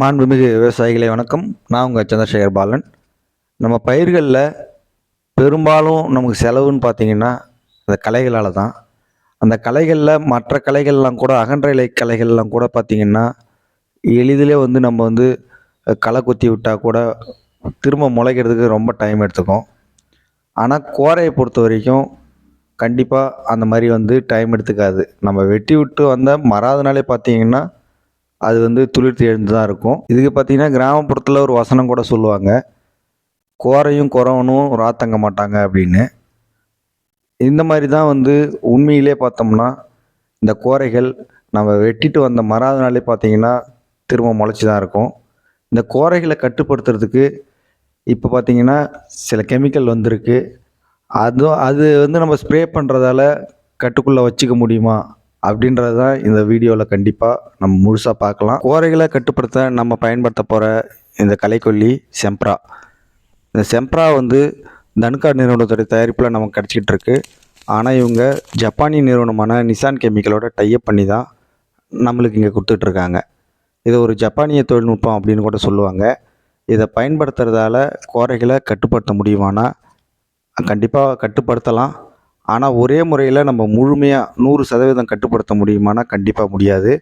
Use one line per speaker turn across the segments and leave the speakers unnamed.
மாண்புமிகு விவசாயிகளை வணக்கம். நான் உங்கள் சந்திரசேகர் பாலன். நம்ம பயிர்களில் பெரும்பாலும் நமக்கு செலவுன்னு பார்த்தீங்கன்னா அந்த கலைகளால் தான். அந்த கலைகளில் மற்ற கலைகள்லாம் கூட அகன்ற இலை கலைகள்லாம் கூட பார்த்திங்கன்னா எளிதிலே வந்து நம்ம வந்து களை குத்தி விட்டால் கூட திரும்ப முளைக்கிறதுக்கு ரொம்ப டைம் எடுத்துக்கும். ஆனால் கோரையை பொறுத்த வரைக்கும் கண்டிப்பாக அந்த மாதிரி வந்து டைம் எடுத்துக்காது. நம்ம வெட்டி விட்டு வந்த மறாத பார்த்தீங்கன்னா அது வந்து துளிர்த்து எழுந்து தான் இருக்கும். இதுக்கு பார்த்தீங்கன்னா கிராமப்புறத்தில் ஒரு வசனம் கூட சொல்லுவாங்க. கோரையும் குறவனும் ராத்தங்க மாட்டாங்க அப்படின்னு. இந்த மாதிரி தான் வந்து உண்மையிலே பார்த்தோம்னா இந்த கோரைகள் நம்ம வெட்டிட்டு வந்த மறாத நாளே பார்த்தீங்கன்னா திரும்ப முளைச்சி தான் இருக்கும். இந்த கோரைகளை கட்டுப்படுத்துறதுக்கு இப்போ பார்த்தீங்கன்னா சில கெமிக்கல் வந்திருக்கு. அதுவும் அது வந்து நம்ம ஸ்ப்ரே பண்ணுறதால கட்டுக்குள்ளே வச்சுக்க முடியுமா? அப்படின்றது தான் இந்த வீடியோவில் கண்டிப்பாக நம்ம முழுசாக பார்க்கலாம். கோரைகளை கட்டுப்படுத்த நம்ம பயன்படுத்த போகிற இந்த கலைக்கொல்லி செம்ப்ரா. இந்த செம்ப்ரா வந்து தனுக்கா நிறுவனத்துடைய தயாரிப்பில் நமக்கு கிடச்சிக்கிட்டு இருக்கு. ஆனால் இவங்க ஜப்பானிய நிறுவனமான நிசான் கெமிக்கலோட டைப் பண்ணி தான் நம்மளுக்கு இங்கே கொடுத்துட்ருக்காங்க இது ஒரு ஜப்பானிய தொழில்நுட்பம் அப்படின்னு கூட சொல்லுவாங்க. இதை பயன்படுத்துறதால கோரைகளை கட்டுப்படுத்த முடியுமானா கண்டிப்பாக கட்டுப்படுத்தலாம். ஆனால் ஒரே முறையில் நம்ம முழுமையாக நூறு சதவீதம் கட்டுப்படுத்த முடியுமானா கண்டிப்பாக முடியாது.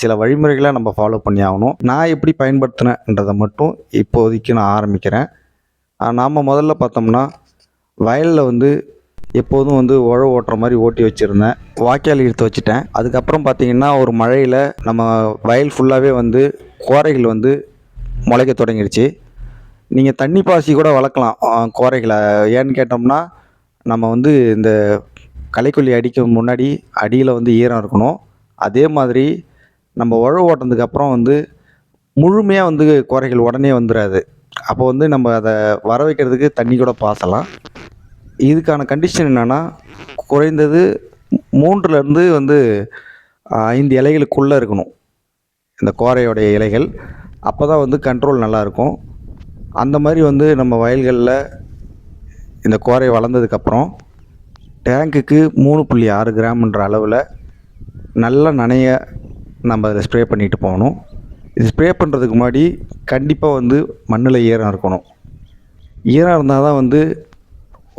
சில வழிமுறைகளை நம்ம ஃபாலோ பண்ணி ஆகணும். நான் எப்படி பயன்படுத்தினேன்றதை மட்டும் இப்போதைக்கு நான் ஆரம்பிக்கிறேன். நாம் முதல்ல பார்த்தோம்னா வயலில் வந்து எப்போதும் வந்து உழவு ஓட்டுற மாதிரி ஓட்டி வச்சுருந்தேன். வாய்க்கால் இழுத்து வச்சுட்டேன். அதுக்கப்புறம் பார்த்தீங்கன்னா ஒரு மழையில் நம்ம வயல் ஃபுல்லாகவே வந்து கோரைகள் வந்து முளைக்க தொடங்கிடுச்சு. நீங்கள் தண்ணி பாசி கூட வளர்க்கலாம் கோரைகளை. ஏன்னு கேட்டோம்னா நம்ம வந்து இந்த களைக்கொல்லி அடிக்க முன்னாடி அடியில் வந்து ஈரம் இருக்கணும். அதே மாதிரி நம்ம உழவு ஓட்டினதுக்கு அப்புறம் வந்து முழுமையாக வந்து குறைகள் உடனே வந்துடாது அப்போ வந்து நம்ம அதை வர வைக்கிறதுக்கு தண்ணி கூட பாசலாம். இதுக்கான கண்டிஷன் என்னென்னா குறைந்தது மூன்றுலேருந்து வந்து ஐந்து இலைகளுக்குள்ளே இருக்கணும். இந்த கோரையோடைய இலைகள். அப்போ தான் வந்து கண்ட்ரோல் நல்லாயிருக்கும் அந்த மாதிரி வந்து நம்ம வயல்களில் இந்த கோரை வளர்ந்ததுக்கப்புறம் டேங்க்குக்கு மூணு புள்ளி ஆறு கிராம்ன்ற அளவில் நல்லா நனைய நம்ம அதில் ஸ்ப்ரே பண்ணிட்டு போகணும். இது ஸ்ப்ரே பண்ணுறதுக்கு முன்னாடி கண்டிப்பாக வந்து மண்ணில் ஈரம் இருக்கணும். ஈரம் இருந்தால் தான் வந்து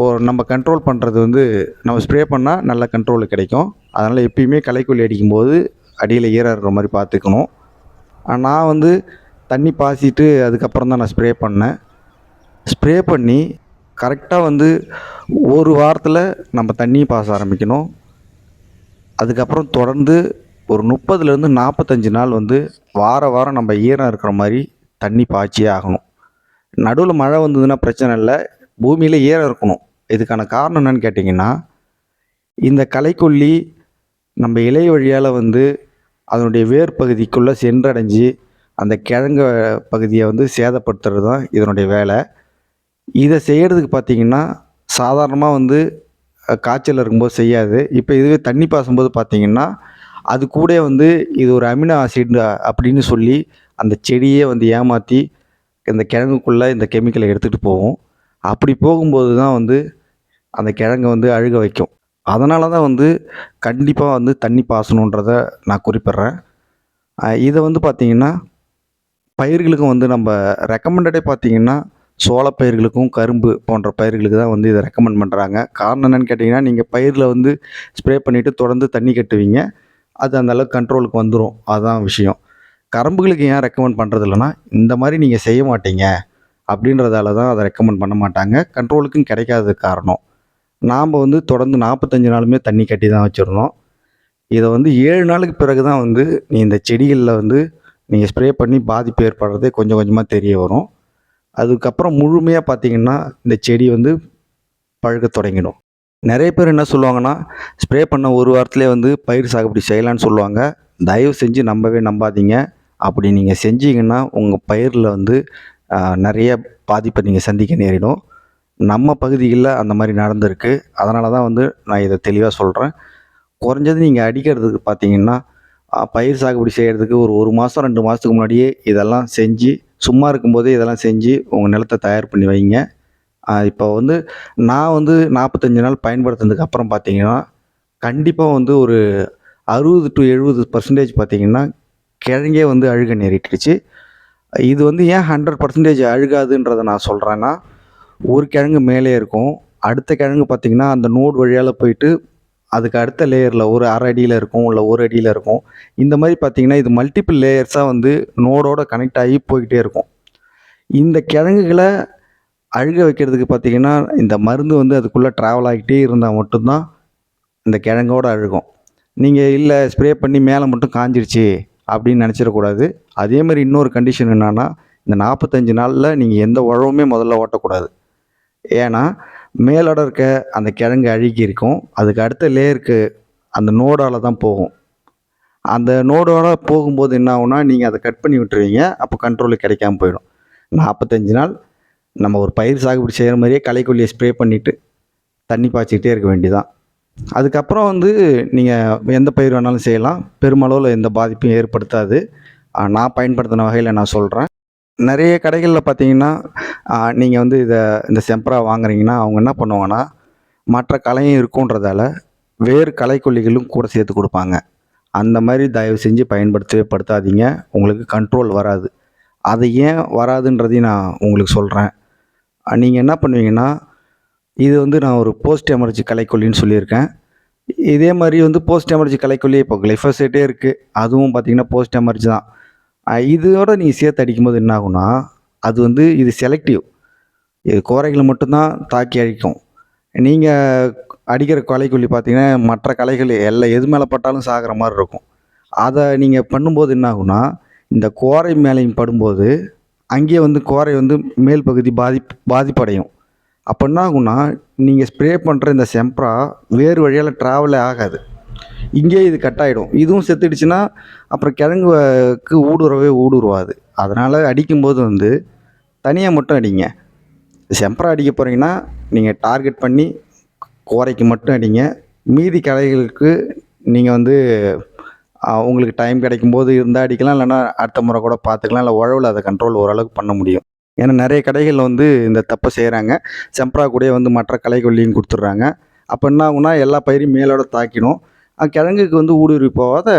ஒரு நம்ம கண்ட்ரோல் பண்ணுறது வந்து நம்ம ஸ்ப்ரே பண்ணால் நல்ல கண்ட்ரோல் கிடைக்கும். அதனால் எப்பயுமே களைக்கொல்லி அடிக்கும்போது அடியில் ஈரம் இருக்கிற மாதிரி பார்த்துக்கணும். நான் வந்து தண்ணி பாய்ச்சிட்டு அதுக்கப்புறம் தான் நான் ஸ்ப்ரே பண்ணேன். ஸ்ப்ரே பண்ணி கரெக்டாக வந்து ஒரு வாரத்தில் நம்ம தண்ணி பாச ஆரம்பிக்கணும். அதுக்கப்புறம் தொடர்ந்து ஒரு முப்பதுலேருந்து நாற்பத்தஞ்சு நாள் வந்து வார வாரம் நம்ம ஈரம் இருக்கிற மாதிரி தண்ணி பாய்ச்சியே ஆகணும். நடுவில் மழை வந்ததுன்னா பிரச்சனை இல்லை. பூமியில் ஈரம் இருக்கணும். இதுக்கான காரணம் என்னன்னு கேட்டிங்கன்னா இந்த களைக்கொல்லி நம்ம இலை வழியால் வந்து அதனுடைய வேர் பகுதிக்குள்ளே சென்றடைஞ்சு அந்த கிழங்கு பகுதியை வந்து சேதப்படுத்துறது தான் இதனுடைய வேலை. இதை செய்கிறதுக்கு பார்த்தீங்கன்னா சாதாரணமாக வந்து காய்ச்சல் இருக்கும்போது செய்யாது. இப்போ இதுவே தண்ணி பாசும்போது பார்த்தீங்கன்னா அது கூட வந்து இது ஒரு அமினோ ஆசிட் அப்படின்னு சொல்லி அந்த செடியே வந்து ஏமாற்றி இந்த கிழங்குக்குள்ளே இந்த கெமிக்கலை எடுத்துகிட்டு போகும். அப்படி போகும்போது தான் வந்து அந்த கிழங்கை வந்து அழுக வைக்கும். அதனால தான் வந்து கண்டிப்பாக வந்து தண்ணி பாசணுன்றத நான் குறிப்பிட்றேன். இதை வந்து பார்த்திங்கன்னா பயிர்களுக்கும் வந்து நம்ம ரெக்கமெண்டடே பார்த்திங்கன்னா சோளப்பயிர்களுக்கும் கரும்பு போன்ற பயிர்களுக்கு தான் வந்து இதை ரெக்கமெண்ட் பண்ணுறாங்க காரணம் என்னன்னு கேட்டிங்கன்னா நீங்கள் பயிரில் வந்து ஸ்ப்ரே பண்ணிவிட்டு தொடர்ந்து தண்ணி கட்டுவீங்க. அது அந்தளவுக்கு கண்ட்ரோலுக்கு வந்துடும் அதுதான் விஷயம். கரும்புகளுக்கு ஏன் ரெக்கமெண்ட் பண்ணுறது இல்லைன்னா இந்த மாதிரி நீங்கள் செய்ய மாட்டீங்க அப்படின்றதால தான் அதை ரெக்கமெண்ட் பண்ண மாட்டாங்க. கண்ட்ரோலுக்கும் கிடைக்காத காரணம். நாம் வந்து தொடர்ந்து நாற்பத்தஞ்சு நாளுமே தண்ணி கட்டி தான் வச்சுருந்தோம். இதை வந்து ஏழு நாளுக்கு பிறகு தான் வந்து நீ இந்த செடிகளில் வந்து நீங்கள் ஸ்ப்ரே பண்ணி பாதிப்பு ஏற்படுறதே கொஞ்சம் கொஞ்சமாக தெரிய வரும். அதுக்கப்புறம் முழுமையாக பார்த்தீங்கன்னா இந்த செடி வந்து பழுக்க தொடங்கிடும். நிறைய பேர் என்ன சொல்லுவாங்கன்னா ஸ்ப்ரே பண்ண ஒரு வாரத்துலேயே வந்து பயிர் சாகுபடி செய்யலான்னு சொல்லுவாங்க. தயவு செஞ்சு நம்பவே நம்பாதீங்க. அப்படி நீங்கள் செஞ்சீங்கன்னா உங்கள் பயிரில் வந்து நிறைய பாதிப்பை நீங்கள் சந்திக்க நேரிடும். நம்ம பகுதிகளில் அந்த மாதிரி நடந்திருக்கு. அதனால தான் வந்து நான் இதை தெளிவாக சொல்கிறேன் குறைஞ்சது நீங்கள் அடிக்கிறதுக்கு பார்த்தீங்கன்னா பயிர் சாகுபடி செய்கிறதுக்கு ஒரு ஒரு மாதம் ரெண்டு மாதத்துக்கு முன்னாடியே இதெல்லாம் செஞ்சு சும்மா இருக்கும்போதே இதெல்லாம் செஞ்சு உங்கள் நிலத்தை தயார் பண்ணி வைங்க. இப்போ வந்து நான் வந்து நாற்பத்தஞ்சு நாள் பயன்படுத்தினதுக்கு அப்புறம் பார்த்தீங்கன்னா கண்டிப்பாக வந்து ஒரு அறுபது டு எழுபது பர்சன்டேஜ் பார்த்தீங்கன்னா கிழங்கே வந்து அழுக நேரிட்டுருச்சு. இது வந்து ஏன் ஹண்ட்ரட் பர்சன்டேஜ் அழுகாதுன்றதை நான் சொல்கிறேன்னா ஒரு கிழங்கு மேலே இருக்கும். அடுத்த கிழங்கு பார்த்திங்கன்னா அந்த நோடு வழியால் போயிட்டு அதுக்கு அடுத்த லேயரில் ஒரு அரை அடியில் இருக்கும் இல்லை ஒரு அடியில் இருக்கும். இந்த மாதிரி பார்த்தீங்கன்னா இது மல்டிபிள் லேயர்ஸாக வந்து நோடோட கனெக்ட் ஆகி போய்கிட்டே இருக்கும். இந்த கிழங்குகளை அழுக வைக்கிறதுக்கு பார்த்தீங்கன்னா இந்த மருந்து வந்து அதுக்குள்ளே ட்ராவல் ஆகிட்டே இருந்தால் மட்டும்தான் இந்த கிழங்கோட அழுகும். நீங்கள் இல்லை ஸ்ப்ரே பண்ணி மேலே மட்டும் காஞ்சிருச்சு அப்படின்னு நினச்சிடக்கூடாது. அதே மாதிரி இன்னொரு கண்டிஷன் என்னென்னா இந்த நாற்பத்தஞ்சு நாளில் நீங்கள் எந்த உழவுமே முதல்ல ஓட்டக்கூடாது. ஏன்னா மேலோட இருக்க அந்த கிழங்கு அழுகி இருக்கும். அதுக்கு அடுத்த லேயருக்கு அந்த நோடால் தான் போகும். அந்த நோடோட போகும்போது என்ன ஆகும்னா நீங்கள் அதை கட் பண்ணி விட்டுருவீங்க. அப்போ கண்ட்ரோலுக்கு கிடைக்காம போயிடும். நாற்பத்தஞ்சு நாள் நம்ம ஒரு பயிர் சாகுபடி செய்கிற மாதிரியே களைக்கொல்லியை ஸ்ப்ரே பண்ணிவிட்டு தண்ணி பாய்ச்சிக்கிட்டே இருக்க வேண்டியதான் அதுக்கப்புறம் வந்து நீங்கள் எந்த பயிர் வேணாலும் செய்யலாம். பெருமளவில் எந்த பாதிப்பும் ஏற்படுத்தாது. நான் பயன்படுத்தின வகையில் நான் சொல்கிறேன் நிறைய கடைகளில் பார்த்தீங்கன்னா நீங்கள் வந்து இதை இந்த செம்பரா வாங்குறீங்கன்னா அவங்க என்ன பண்ணுவாங்கன்னா மற்ற கலையும் இருக்குன்றதால வேறு கலைக்கொல்லிகளும் கூட சேர்த்து கொடுப்பாங்க. அந்த மாதிரி தயவு செஞ்சு பயன்படுத்தவே படுத்தாதீங்க. உங்களுக்கு கண்ட்ரோல் வராது. அது ஏன் வராதுன்றதையும் நான் உங்களுக்கு சொல்கிறேன் நீங்கள் என்ன பண்ணுவீங்கன்னா இது வந்து நான் ஒரு போஸ்ட் எமர்ஜி கலைக்கொல்லின்னு சொல்லியிருக்கேன். இதே மாதிரி வந்து போஸ்ட் எமர்ஜி கலைக்கொல்லி இப்போ கிளைஃபோசேட்டே இருக்குது அதுவும் பார்த்தீங்கன்னா போஸ்ட் எமர்ஜி தான். இதோட நீங்கள் சேர்த்து அடிக்கும்போது என்ன ஆகும்னா அது வந்து இது செலக்டிவ் இது கோரைகளை மட்டும்தான் தாக்கி அழிக்கும். நீங்கள் அடிக்கிற கொலைக்குள்ளி பார்த்தீங்கன்னா மற்ற களைகள் எல்லாம் எது மேலே பட்டாலும் சாகிற மாதிரி இருக்கும். அதை நீங்கள் பண்ணும்போது என்ன ஆகும்னா இந்த கோரை மேலேயும் படும்போது அங்கேயே வந்து கோரை வந்து மேல் பகுதி பாதிப் பாதிப்படையும். அப்போ என்ன ஆகும்னா நீங்கள் ஸ்ப்ரே பண்ணுற இந்த செம்ப்ரா வேறு வழியால் ட்ராவலே ஆகாது. இங்கேயே இது கட் ஆகிடும் இதுவும் செத்துடுச்சுன்னா அப்புறம் கிழங்குக்கு ஊடுருவே ஊடுருவாது. அதனால் அடிக்கும்போது வந்து தனியாக மட்டும் அடிங்க. செம்பரா அடிக்க போகிறீங்கன்னா நீங்கள் டார்கெட் பண்ணி கோரைக்கு மட்டும் அடிங்க. மீதி களைகளுக்கு நீங்கள் வந்து உங்களுக்கு டைம் கிடைக்கும்போது இருந்தால் அடிக்கலாம். இல்லைன்னா அடுத்த முறை கூட பார்த்துக்கலாம். இல்லை உழவில் அதை கண்ட்ரோல் ஓரளவுக்கு பண்ண முடியும். ஏன்னா நிறைய கடைகளில் வந்து இந்த தப்பை செய்கிறாங்க செம்பரா கூட வந்து மற்ற கலைகொல்லியும் கொடுத்துட்றாங்க. அப்போ என்ன ஆகுனா எல்லா பயிரையும் மேலோட தாக்கிடும். கிழங்குக்கு வந்து ஊடுருவி போகாத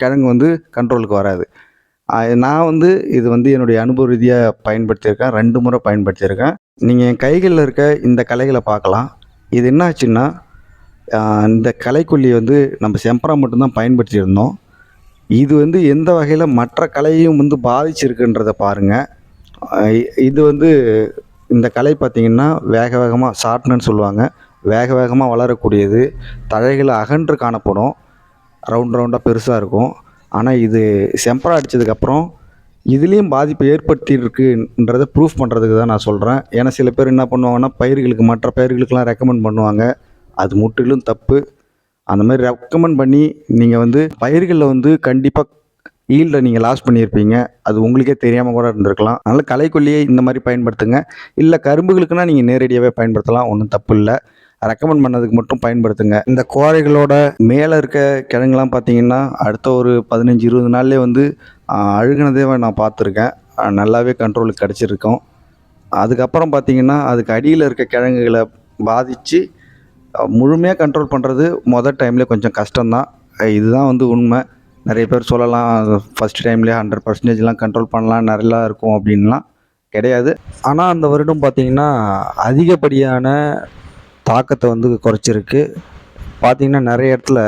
கிழங்கு வந்து கண்ட்ரோலுக்கு வராது. நான் வந்து இது வந்து என்னுடைய அனுபவ ரீதியாக பயன்படுத்தியிருக்கேன். ரெண்டு முறை பயன்படுத்தியிருக்கேன். நீங்கள் என் கைகளில் இருக்க இந்த கலைகளை பார்க்கலாம். இது என்ன ஆச்சுன்னா இந்த கலைக்குள்ளியை வந்து நம்ம செம்பரா மட்டும்தான் பயன்படுத்தியிருந்தோம். இது வந்து எந்த வகையில் மற்ற கலையும் வந்து பாதிச்சிருக்குன்றதை பாருங்கள் இது வந்து இந்த கலை பார்த்திங்கன்னா வேக வேகமாக ஷார்ட்னு சொல்லுவாங்க. வேக வேகமாக வளரக்கூடியது. தழைகளை அகன்று காணப்படும். ரவுண்ட் ரவுண்டாக பெருசாக இருக்கும். ஆனால் இது செம்பரா அடித்ததுக்கப்புறம் இதுலேயும் பாதிப்பு ஏற்படுத்தியிருக்குன்றதை ப்ரூஃப் பண்ணுறதுக்கு தான் நான் சொல்கிறேன் ஏன்னா சில பேர் என்ன பண்ணுவாங்கன்னா பயிர்களுக்கு மற்ற பயிர்களுக்கெலாம் ரெக்கமெண்ட் பண்ணுவாங்க. அது முற்றிலும் தப்பு. அந்த மாதிரி ரெக்கமெண்ட் பண்ணி நீங்கள் வந்து பயிர்களில் வந்து கண்டிப்பாக ஈல்டை நீங்கள் லாஸ் பண்ணியிருப்பீங்க. அது உங்களுக்கே தெரியாமல் கூட இருந்திருக்கலாம். அதனால் களைக்கொல்லியை இந்த மாதிரி பயன்படுத்துங்க. இல்லை கரும்புகளுக்குன்னா நீங்கள் நேரடியாகவே பயன்படுத்தலாம். ஒன்றும் தப்பு இல்லை. ரெக்கமெண்ட் பண்ணதுக்கு மட்டும் பயன்படுத்துங்க. இந்த கோரைகளோட மேலே இருக்க கிழங்குலாம் பார்த்தீங்கன்னா அடுத்த ஒரு பதினஞ்சு இருபது நாள்லேயே வந்து அழுகுனதே நான் பார்த்துருக்கேன். நல்லாவே கண்ட்ரோலுக்கு கிடச்சிருக்கோம். அதுக்கப்புறம் பார்த்தீங்கன்னா அதுக்கு அடியில் இருக்க கிழங்குகளை பாதித்து முழுமையாக கண்ட்ரோல் பண்ணுறது மொதல் டைமில் கொஞ்சம் கஷ்டம்தான். இதுதான் வந்து உண்மை. நிறைய பேர் சொல்லலாம் ஃபஸ்ட் டைம்லேயே ஹண்ட்ரட் பர்சன்டேஜ்லாம் கண்ட்ரோல் பண்ணலாம் நல்லா இருக்கும் அப்படின்லாம் கிடையாது. ஆனால் அந்த வருடம் பார்த்திங்கன்னா அதிகப்படியான தாக்கத்தை வந்து குறைச்சிருக்கு. பார்த்திங்கன்னா நிறைய இடத்துல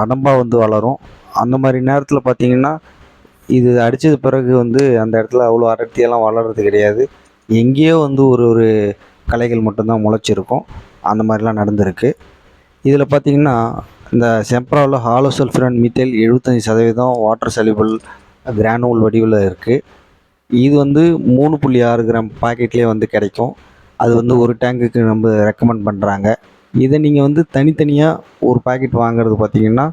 அடம்பாக வந்து வளரும். அந்த மாதிரி நேரத்தில் பார்த்திங்கன்னா இது அடித்தது பிறகு வந்து அந்த இடத்துல அவ்வளோ அடர்த்தியெல்லாம் வளர்கிறது கிடையாது. எங்கேயோ வந்து ஒரு ஒரு கலைகள் மட்டும்தான் முளைச்சிருக்கும். அந்த மாதிரிலாம் நடந்திருக்கு. இதில் பார்த்திங்கன்னா இந்த செம்ப்ராவில் ஹாலோ சல்ஃபரன் மீத்தேல் எழுபத்தஞ்சி சதவீதம் வாட்டர் செலிபிள் கிரானுவல் வடிவில் இருக்குது இது வந்து மூணு புள்ளி ஆறு கிராம் பாக்கெட்லேயே வந்து கிடைக்கும். அது வந்து ஒரு டேங்குக்கு நம்ம ரெக்கமெண்ட் பண்ணுறாங்க இதை நீங்கள் வந்து தனித்தனியாக ஒரு பாக்கெட் வாங்குறது பார்த்தீங்கன்னா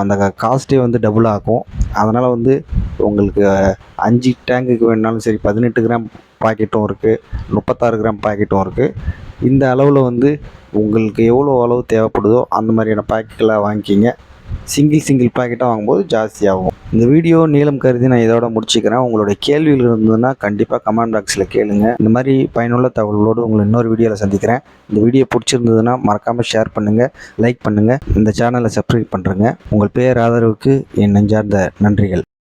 அந்த காஸ்ட்டே வந்து டபுள் ஆகும். அதனால் வந்து உங்களுக்கு அஞ்சு டேங்குக்கு வேணுனாலும் சரி பதினெட்டு கிராம் பாக்கெட்டும் இருக்குது முப்பத்தாறு கிராம் பாக்கெட்டும் இருக்குது இந்த அளவில் வந்து உங்களுக்கு எவ்வளோ அளவு தேவைப்படுதோ அந்த மாதிரியான பாக்கெட்களை வாங்கிக்கிங்க. சிங்கிள் சிங்கிள் பாக்கெட்டாக வாங்கும்போது ஜாஸ்தியாகும். இந்த வீடியோ நீளம் கருதி நான் இதோட முடிச்சுக்கிறேன். உங்களுடைய கேள்விகள் இருந்ததுன்னா கண்டிப்பாக கமெண்ட் பாக்ஸில் கேளுங்க. இந்த மாதிரி பயனுள்ள தகவலோடு உங்களை இன்னொரு வீடியோவில் சந்திக்கிறேன். இந்த வீடியோ பிடிச்சிருந்ததுன்னா மறக்காமல் ஷேர் பண்ணுங்கள் லைக் பண்ணுங்கள் இந்த சேனலை சப்ஸ்கிரைப் பண்ணுறேங்க உங்கள் பேர் ஆதரவுக்கு என் நெஞ்சார்ந்த நன்றிகள்.